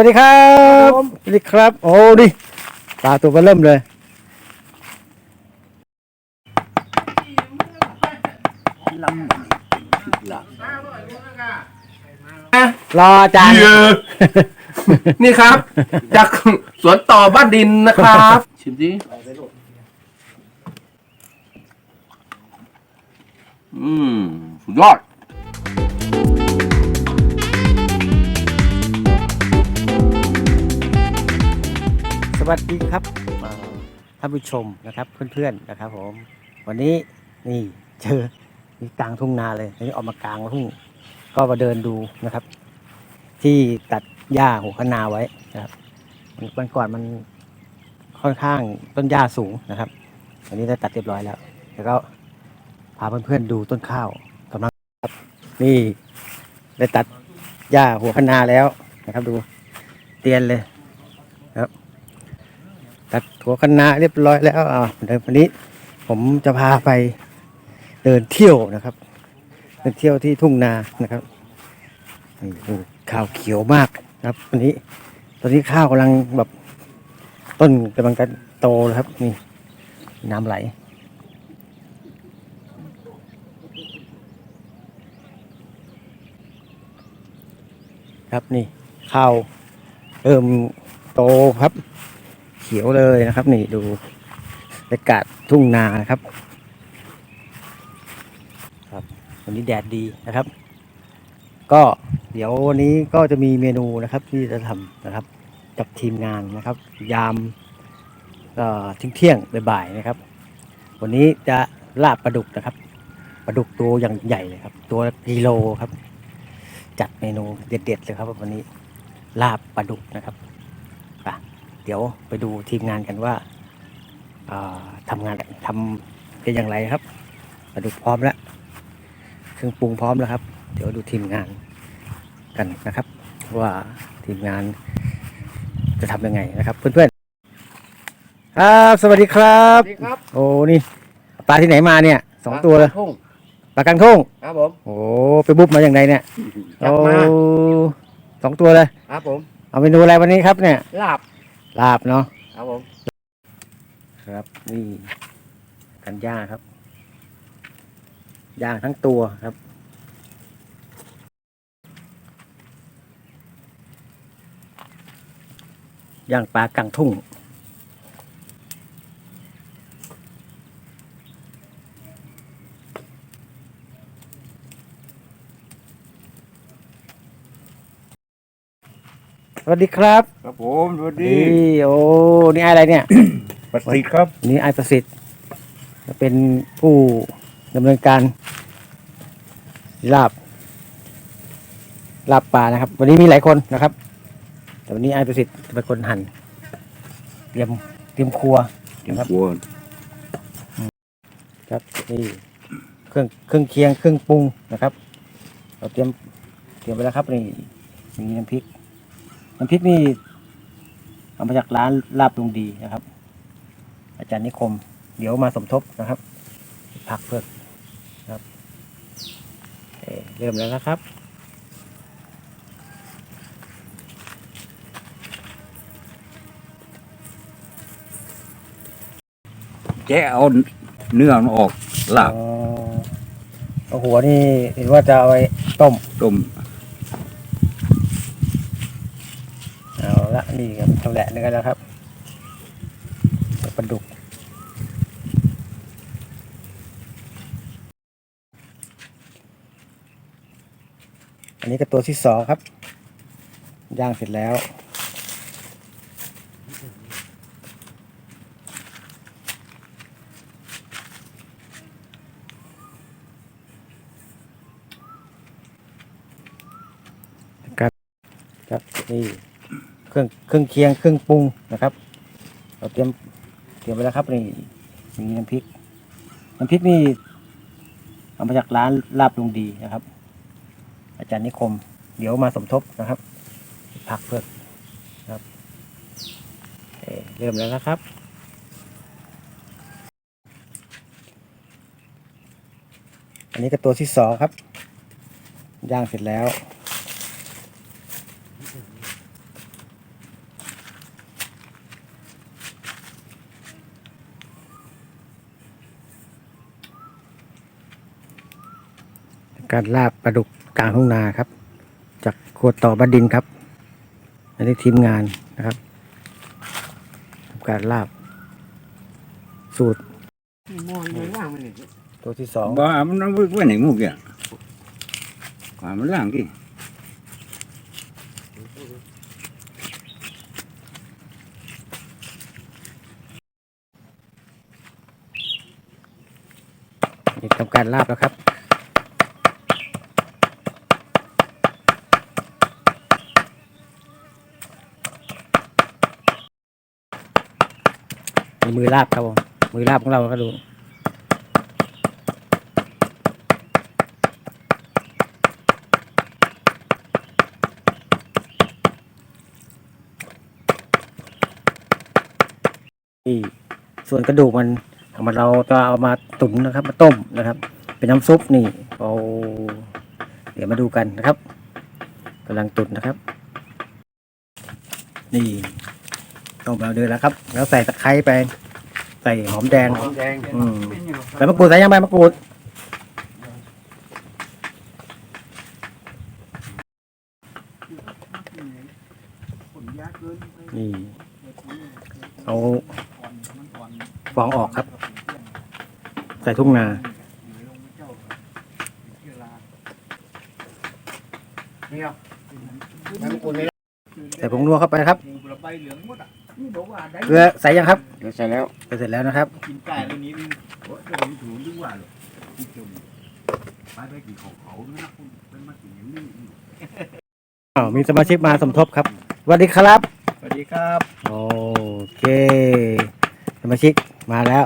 วัสดีครับสวัสดีครับ โอ้ดิปลาตัวเบอเริ่มเลยรออาจารย์เยอะนี่ครับ จากสวนต่อบ้านดินนะครับ ชิมดิอืม สุดยอด วัสดีครับเอ่อท่านผู้ชมนะครับเพื่อนๆนะครับ ผม วันนี้นี่เจอมีกลางทุ่งนาเลยนี่ออกมากลางทุ่งก็มาเดินดูนะครับ ที่ตัดหญ้าหัวคะนาไว้นะครับวันก่อนมันค่อนข้างต้นหญ้าสูงนะครับอันนี้ได้ตัดเรียบร้อยแล้วแล้วก็พาเพื่อนๆดูต้นข้าวกำลังครับ นี่ได้ตัดหญ้าหัวคะนาแล้วนะครับ ดูเตียนเลยครับ ตัดหัวคะนาเรียบร้อยแล้วอ่าเดี๋ยววันนี้ผมจะพาไปเดินเที่ยวนะครับ เดินเที่ยวที่ทุ่งนานะครับนี่ดูข้าวเขียวมากครับวันนี้ ตอนนี้ข้าวกำลังแบบต้นกำลังจะโตนะครับนี่น้ำไหลครับนี่ข้าวเริ่มโตครับ ขียวเลยนะครับ นี่ดูบรรยากาศทุ่งนานะครับ ครับ วันนี้แดดดีนะครับ ก็เดี๋ยววันนี้ก็จะมีเมนูนะครับที่จะทำนะครับ กับทีมงานนะครับ ยามเอ่อเที่ยงๆบ่ายๆนะครับ วันนี้จะลาบปลาดุกนะครับปลาดุกตัวอย่างใหญ่เลยครับ ตัวกิโลครับ จัดเมนูเด็ดๆเลยครับ วันนี้ลาบปลาดุกนะครับ เดี๋ยวไปดูทีมงานกันว่าเอ่อทำงานทำเป็นอย่างไรครับปลาดุกพร้อมแล้วเครื่องปรุงพร้อมแล้วครับ เดี๋ยวดูทีมงานกันนะครับ ว่าทีมงานจะทำยังไงนะครับ เพื่อนๆครับสวัสดีครับ สวัสดีครับ โอ้นี่ปลาที่ไหนมาเนี่ยสองตัวเลยทุ่งปลากางทุ่งครับผมโอ้ไปบุบมาอย่างไรเนี่ยจับมาโอ้สองตัวเลยครับผมเอาเมนูอะไรวันนี้ครับเนี่ยลาบ ลาบเนาะครับผม ครับ นี่กันย่างครับย่างทั้งตัวครับ ย่างปลากลางทุ่ง ส วัสดีครับครับผมสวัสดีนี่โอ้นี่อะไรเนี่ย ประสิทธิ์ครับนี่ไอายประสิทธิ์เป็นผู้ดำเนินการลาบลาบปลานะครับ วันนี้มีหลายคนนะครับ แต่วันนี้ไอายประสิทธิ์จะเป็นคนหั่นเตรียมเตรียมครัวครับกลัวครับนี่เครื่องเครื่องเคียงเครื่องปรุงนะครับ เราเตรียมเตรียมไปแล้วครับนี่มีน้ำพริก น้ำพริกนี่เอามาจากร้านลาบลุงดีนะครับ อาจารย์นิคม เดี๋ยวมาสมทบนะครับ ผักเพื่อกครับเอ่อเริ่มแล้วนะครับแกะเอาเนื้อมันออกลาบอ๋อเอาหัวนี่เห็นว่าจะเอาไว้ต้มต้ม เอาละ นี่ครับทำแหละนึกกันแล้วครับปลาดุกอันนี้ก็ตัวที่สองครับ ย่างเสร็จแล้วครับครับนี่ เครื่องเครื่องเคียงเครื่องปรุงนะครับ เราเตรียมเตรียมไปแล้วครับนี่มีน้ำพริกน้ำพริกนี่เอามาจากร้านลาบลุงดีนะครับ อาจารย์นิคม เดี๋ยวมาสมทบนะครับ ผักเพื่อกครับเอ่อเริ่มแล้วนะครับ อันนี้ก็ตัวที่สองครับ ย่างเสร็จแล้ว การลาบปลาดุกกลางทุ่งนาครับ จากขวดต่อบัดดินครับอันนี้ทีมงานนะครับทำการลาบ สูตรตัวที่สองบ่มันเอาไว้ไหนมุกเนี่ยว่ามันล่างกี่นี่ทำการลาบแล้วครับ ลาบครับผม มือลาบของเราก็ดูนี่ส่วนกระดูกมันเอามาเราจะเอามาตุ๋นนะครับ มาต้มนะครับ เป็นน้ำซุปนี่เอาเดี๋ยวมาดูกันนะครับกำลังตุ๋นนะครับ นี่ต้มเราเดือดแล้วครับ แล้วใส่ตะไคร้ไป ส่หอมแดงแดงอืมใบมะกรูดใส่ยังใบมะกรูดนี่เอาฟองออกครับ ใส่ทุ่งนาใส่ผงนัวเข้าไปครับ เกลือใส่ยังครับเดี๋ยวใส่แล้วเสร็จแล้วนะครับกินไก่เรื่องนี้นี่โอ้ยเดี๋ยวผมถูนึกว่าหรอกที่จมไปไปกินของเขานะคุณเป็นมากินอย่างนี้อ้าวมีสมาชิกมาสมทบครับสวัสดีครับสวัสดีครับโอเค สมาชิกมาแล้ว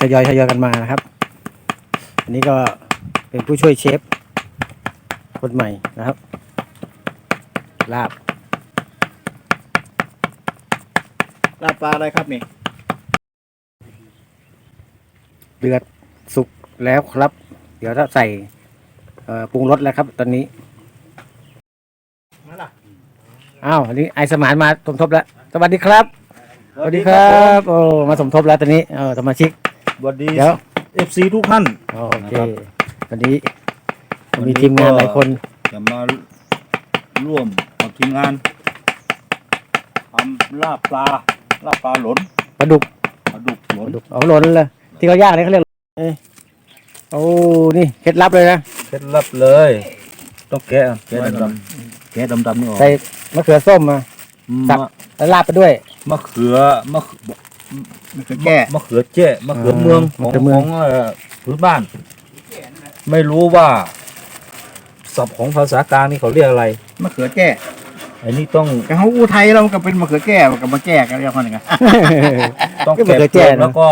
ทยอยทยอยกันมานะครับ อันนี้ก็เป็นผู้ช่วยเชฟคนใหม่นะครับ ลาบ ลาบปลาอะไรครับนี่เดือดสุกแล้วครับ เดี๋ยวถ้าใส่เอ่อปรุงรสแล้วครับ ตอนนี้นั่นล่ะอ้าวอันนี้ไอสมานมาสมทบแล้วสวัสดีครับสวัสดีครับโอ้มาสมทบแล้วตอนนี้เออสมาชิกสวัสดีเดี๋ยวเอฟซีทุกท่านโอเควันนี้มีทีมงานหลายคนจะมาร่วมกับทีมงานทำลาบปลา ลาบปลาหลนปลาดุกปลาดุกหลปลานดุกเอาหล่นเลยที่เขาย่างเนี่ยเขาเรียกเอ้ยโอ้นี่เคล็ดลับเลยนะเคล็ดลับเลย ต้องแกะแกะดำๆแกะดำๆนี่ออกใส่มะเขือส้มมา สับ มะแล้วราดไปด้วย มะเขือมะเขือมะเขือแก้มะเขือเจ้มะเขือเมืองขมะองเขือเมืขององเอ่อพื้นบ้าน ไม่รู้ว่าศัพท์ของภาษากลางนี่เขาเรียกอะไร มะเขือแก้ อันนี้ต้องแต่เขาอูไทยเราก็เป็นมะเขือแก้กับมะแก้กันเรียกว่าอย่างไงต้องก็มะเก็บเขือแจ้เกลือนะ แล้วก็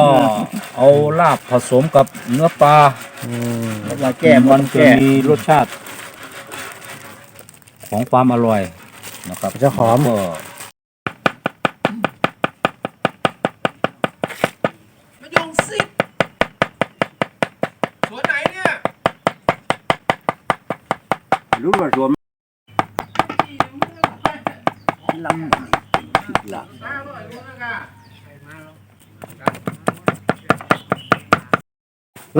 เอาลาบผสมกับเนื้อปลาอืมแล้วก็แก้มัมันนจะแก้มีรสชาติ ของความอร่อยนะครับจะหอม ก็ มายงสิสวนไหนเนี่ย รู้ว่ารวม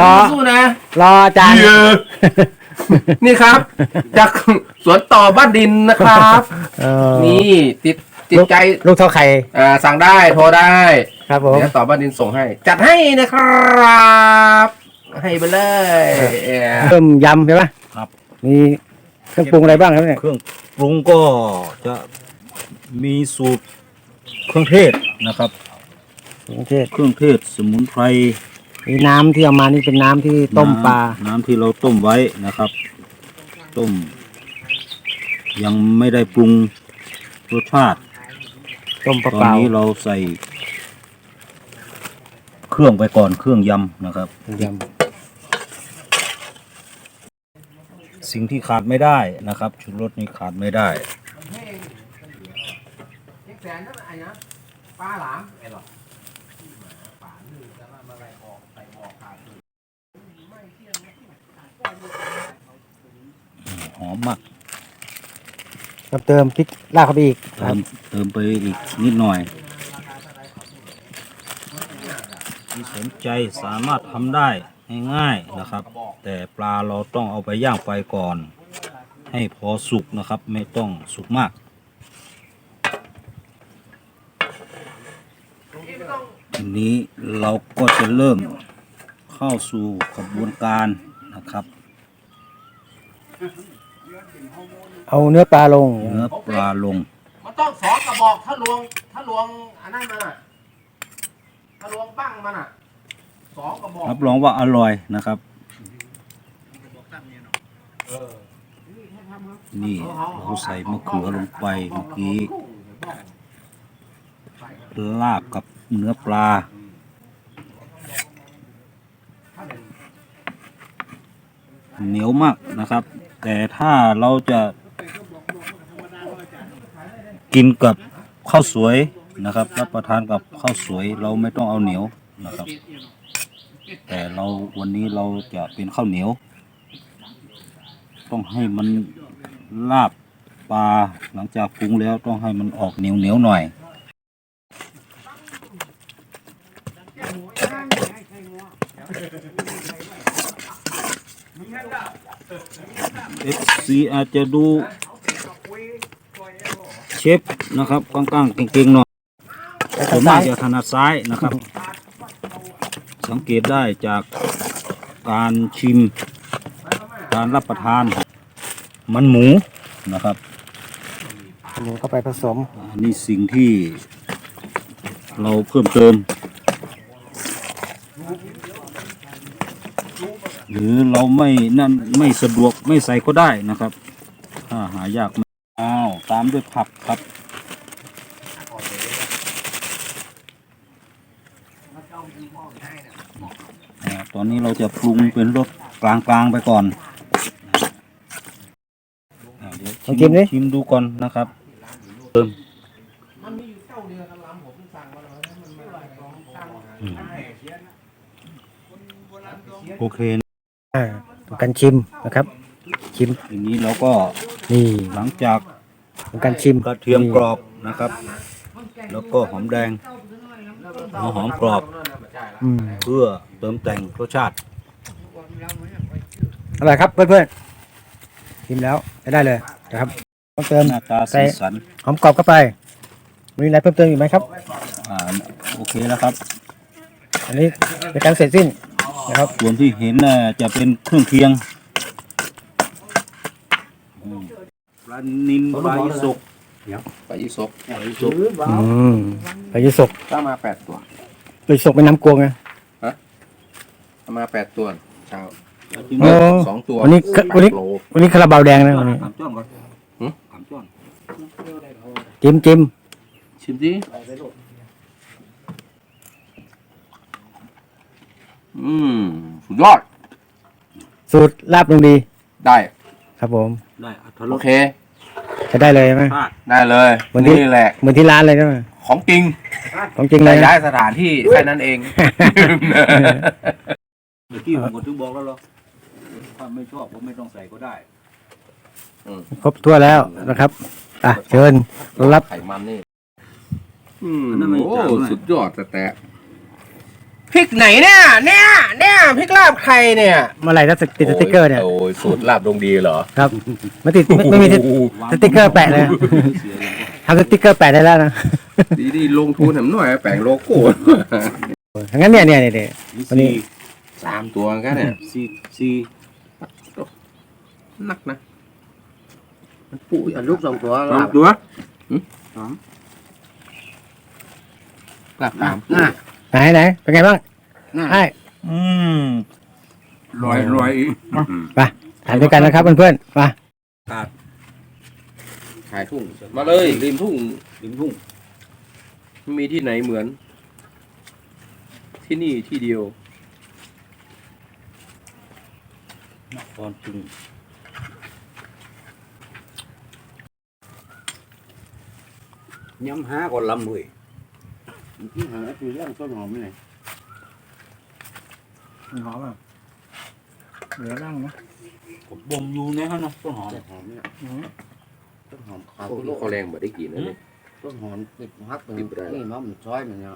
รอสู้นะ รออาจารย์ นี่ครับ จากสวนต่อบ้านดินนะครับ เออนี่ติดติดใจ ลูกเท่าไข่อ่าสั่งได้โทรได้ครับผมเดี๋ยวต่อบ้านดินส่งให้ จัดให้นะครับ ให้ไปเลยเริ่มยำใช่ไหมครับ มีเครื่องปรุงอะไรบ้างครับเนี่ยเครื่องปรุงก็จะมีสูตรเครื่องเทศนะครับ เครื่องเทศเครื่องเทศสมุนไพรมี น้ำที่เอามานี่เป็นน้ำที่ต้มปลา น้ำน้ำที่เราต้มไว้นะครับ ต้ม ยังไม่ได้ปรุงรสชาติ ต้มเปตอนล่านี้เราใส่ เครื่องไปก่อนเครื่องยำนะครับๆยสิ่งที่ขาดไม่ได้นะครับชุดรสนี้ขาดไม่ได้ปลาหลามหอ มมากำเติมพริกลาดเข้าไปอีกคเติรับมเติมไปอีกนิดหน่อยที่สนใจสามารถทำได้ง่ายๆนะครับ แต่ปลาเราต้องเอาไปย่างไฟก่อน ให้พอสุกนะครับ ไม่ต้องสุกมากทีนี้เราก็จะเริ่มเข้าสู่กระบวนการนะครับ เอาเนื้อปลาลง เนื้อปลาลง มันต้องสองกระบอกถ้าลวง ถ้าลวงอันนั้นมันอะถ้าลวงปั้งมันอะสองกระบอกรับรองว่าอร่อยนะครับนี่เราใส่มะเขือลงไปเมื่อกี้ลาบกับเนื้อปลา เหนียวมากนะครับ แต่ถ้าเราจะกินกับข้าวสวยนะครับ รับประทานกับข้าวสวยเราไม่ต้องเอาเหนียวนะครับ แต่เราวันนี้เราจะเป็นข้าวเหนียว ต้องให้มันลาบปลาหลังจากปรุงแล้วต้องให้มันออกเหนียวเหนียวหน่อย FC อาจจะดูเชฟนะครับกลางๆเก่งๆหน่อยแล้วส่ก็วนมาซ้ากยจะถนัดซ้ายนะครับ สังเกตได้จากการชิม การรับประทาน มันหมูนะครับหมูเข้าไปผสมอันนี้สิ่งที่เราเพิ่มเติม หรือเราไม่นั่นไม่สะดวกไม่ใส่ก็ได้นะครับถ้าหายากไม่อ้าวตามด้วยผักครับอ่าตอนนี้เราจะปรุงเป็นรสกลางๆไปก่อนอ่าเดี๋ยวลองชิมดิชิมดูก่อนนะครับมันมีอยู่เจ้าเดียวกันลำผมสั่งมาแล้วมันไม่ได้ลองสั่งอืมโอเค อ่าทำการชิมนะครับ ชิมทีนี้เราก็นี่หลังจากทำการชิมกระเทียมกรอบนะครับ แล้วก็หอมแดงหัวหอมกรอบ อืมเพื่อเติมแต่งรสชาติอร่อยครับเพื่อนๆชิมแล้วใช้ได้เลยนะครับต้องเติมหน้าตาใส่สีสันหอมกรอบเข้าไปมีอะไรเพิ่มเติมอีกไหมครับ อ่าโอเคแล้วครับ อันนี้เป็นการเสร็จสิ้น นะครับ ส่วนที่เห็นน่ะจะเป็นเครื่องเคียงอืมปลานินปลาอิสุกไปยี่สกปลาอิสุกอืมไปยุสกถ้ามาแปดตัวไปยุสกเป็นน้ำกวงไงถ้ามาแปดตัวเช้าชิมโอ้เลยสองตัววันนี้วันนี้โลวันนี้คาราบาวแดงนะวันนี้ถามจ้อนก่อนหืมถามจ้อน จิ้มจิ้มชิมดิ อืมสุดยอด สูตรลาบลงดีได้ ครับผม ได้อัตโอรสเคใช้ได้เลยไหมชาติได้เลยวันนี้ นี่แหละ เหมือนที่ร้านเลยใช่ไหมของจริงของจริงเลแต่ยนะย้ายสถานที่แค่นั้นเอง เมื่อกี้ผมก็ถึงบอกแล้วเหรอถ้าไม่ชอบก็ไม่ต้องใส่ก็ได้ครบทั่วแล้วนะครับ อะเชิญรับ ไขมันนี่ อืมอันนั้นไม่โอ้จางเลยสุดยอดแต่แต่ พริกไหนเนี่ยเนี่ยเนี่ยพริกลาบใครเนี่ยเมื่อไหร่จะติดสติ๊กเกอร์เนี่ยโอ้ยสูตรลาบดงดีเหรอครับไม่ติดไม่ไม่มีติดสติ๊กเกอร์แปะเลยทำสติ๊กเกอร์แปะได้แล้วนะดีดีลงทุนแถมหน่อยแปลงโลโก้งั้นเนี่ยเนี่ยเนี่ยวันนี้สามตัวกันเนี่ยซีซีนักนะปุยลูกสองตัวสองตัวลาบสาม ไหนไหนเป็นไงบ้างใช่อืม ลอยลอยไปทานด้วยกันนะครับเพื่อนๆมาขาดขายทุ่ง มาเลยริมทุ่งริมทุ่งไม่มีที่ไหนเหมือน ที่นี่ที่เดียวนครจุงย้ำหาก่อนลำเว้ย ที่หาคือเรื่องต้นหอมนี่หอมอะเหลือร่างนะผมบ่มอยู่ในฮะเนาะต้นหอมต้นหอมเนี่ยต้นหอมขาวพวกนี้เขาแรงเหมือนได้กินนะเนี่ย ต้นหอมติดฮักติดไปได้ นี่มันซอยมันเนี่ย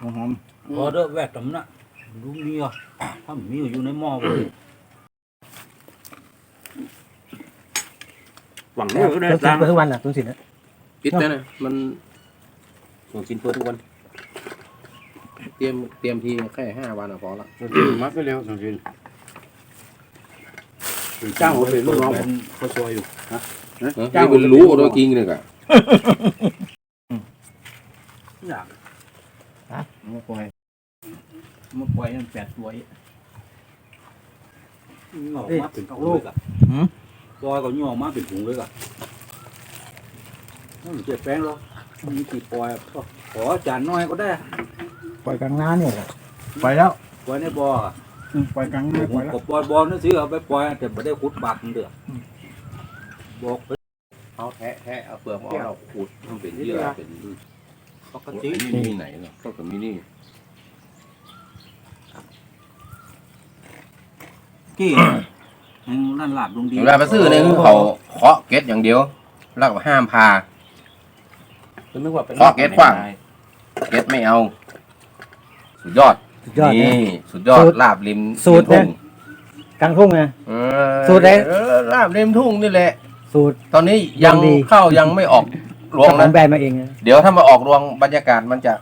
หอมพอเด้อแวดตำนะลุงมีอะถ้ามีอยู่ในหม้อเลยหวังเปิเนื้ดอก็ได้สินตังเปิดทุกวันอะตุนสินอะปิดนะนะมัน ส่งสินเปิดทุกวัน เตรียมเตรียมทีแค่ห้าวันอะพอละมัดไปเร็วสังเกตจ้างผมเป็นลูกน้องเป็นข้าวซอยอยู่ฮะจ้างมันรู้โดยจริงเลยกะอยากมาปล่อยมาปล่อยมันแปดตัวอีกงอกมาเป็นถุงเลยกะซอยก็ย่อมาเป็นถุงเลยกะนั่นเจ็บแป้งหรอก มีกี่ปล่อยก็ขอจานน้อยก็ได้ปล่อยกลางน้าเนี่ยปล่อยแล้วปล่อยในบ่ออะอืมปล่อยกลางไม่ปล่อยแล้วก็ปล่อยบ่อนั่นสิเอาไปปล่อยแต่ไม่ได้ขุดบากมันเด้อบอกไปเอาแทะแทะเอาเปลือกออกเราขูดมันเป็นเยื่อเป็นปกตินี่มีไหนเนาะก็กับมีนี่กี้แห่งนั่นหลาบลงดีเวลาไปซื้อเนี่ยคือเขาเคาะเก็ตอย่างเดียวแล้วก็ห้ามพา นึกว่าเป็นข้อเก็ตกว้าง เก็ตไม่เอา สุดยอด สุดยอดนี่นะสุดยอดสูตรลาบริมสูตรริมทุ่งนะ กลางทุ่งไงเออสูตรไหน เออลาบริมทุ่งนี่แหละ สูตร ตอนนี้ยังยังดี เข้ายังไม่ออกรวงเจ้าขอนะ งแบรนด์มาเองนะ เดี๋ยวถ้ามาออกรวงบรรยากาศมันจะ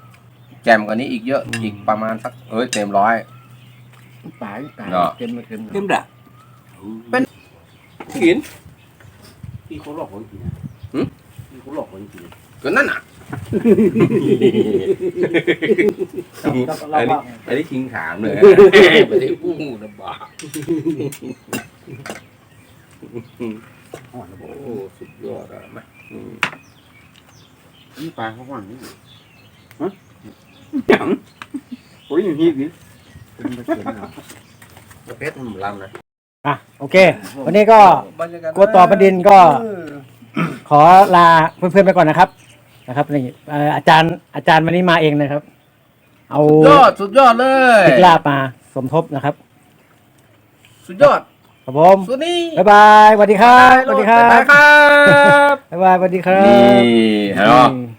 แจ่มกว่านี้อีกเยอะอีกประมาณสักเอ้ยเต็มร้อย ตายตายเนาะ เต็มเลยเต็มเลยเต็มด่ะกินที่เขาหลอกคนกินหืมที่เขาหลอกคนกิน ก็นั่นน่ะอันนี้อันนี้ชิงถามเลยไม่ได้อู้นะบ้าโอ้สุดยอดอะมาอืมนี่ปลาเขาหวังนี่ฮะยังโอ้ยอย่างนี้นี่เป็นไปเขียนเอาเพชรมันลำนะอะโอเค วันนี้ก็ บรรยากาศ กลัวต่อประเด็นก็ ขอลาเพื่อนๆไปก่อนนะครับ นะครับนี่เอ่ออาจารย์อาจารย์วันนี้มาเองนะครับ เอาสุดยอดสุดยอดเลยติกลาบมาสมทบนะครับสุดยอดครับผมสุดนี่บ๊ายบายสวัสดีครับสวัสดีครับ๊ายบายบครับ บ๊ายบายสวัสดีครับ นี่เห็นไหมอืม